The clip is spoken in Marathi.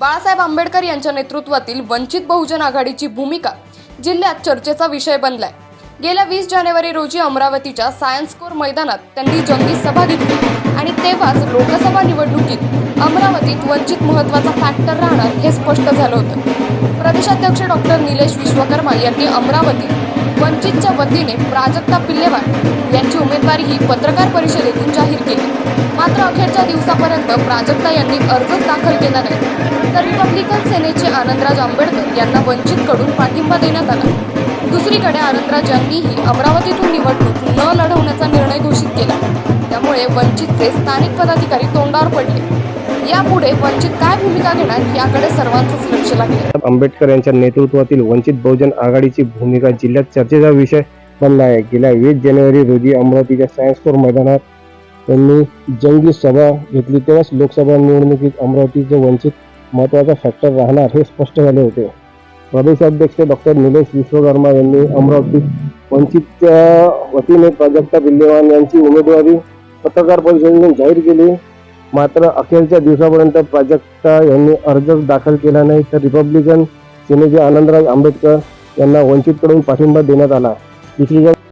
बाळासाहेब आंबेडकर यांच्या नेतृत्वातील वंचित बहुजन आघाडीची भूमिका जिल्ह्यात चर्चेचा विषय बनलाय. गेल्या वीस जानेवारी रोजी अमरावतीच्या सायन्स कोर मैदानात त्यांनी जंगी सभा घेतली आणि तेव्हाच लोकसभा निवडणुकीत अमरावतीत वंचित महत्त्वाचा फॅक्टर राहणार हे स्पष्ट झालं होतं. प्रदेशाध्यक्ष डॉक्टर निलेश विश्वकर्मा यांनी अमरावतीत वंचितच्या वतीने प्राजक्ता पिल्लेवाड यांची उमेदवारी ही पत्रकार परिषदेतून जाहीर केली. अखेरच्या दिवसापर्यंत प्राजक्ता यांनी अर्जच दाखल केला नाही. तर रिपब्लिकन सेनेचे आनंदराज आंबेडकर यांना वंचितकडून पाठिंबा देण्यात आला. दुसरीकडे आनंदराज यांनीही अमरावतीतून निवडणूक न लढवण्याचा निर्णय घोषित केला. त्यामुळे वंचितचे स्थानिक पदाधिकारी तोंडावर पडले. यापुढे वंचित काय भूमिका घेणार याकडे सर्वांचंच लक्ष लागले. आंबेडकर यांच्या नेतृत्वातील वंचित बहुजन आघाडीची भूमिका जिल्ह्यात चर्चेचा विषय बनला आहे. गेल्या वीस जानेवारी रोजी अमरावतीच्या सायन्स कोर मैदानात त्यांनी जंगी सभा घेतली. तेव्हाच लोकसभा निवडणुकीत अमरावतीचे वंचित महत्त्वाचा फॅक्टर राहणार हे स्पष्ट झाले होते. प्रदेशाध्यक्ष डॉक्टर निलेश विश्वकर्मा यांनी अमरावतीत वंचितच्या वतीने प्राजक्ता बिल्लेवान यांची उमेदवारी पत्रकार परिषदेतून जाहीर केली. मात्र अखेरच्या दिवसापर्यंत प्राजक्ता यांनी अर्ज दाखल केला नाही. तर रिपब्लिकन सेनेचे आनंदराज आंबेडकर यांना वंचितकडून पाठिंबा देण्यात आला. दुसरीकडे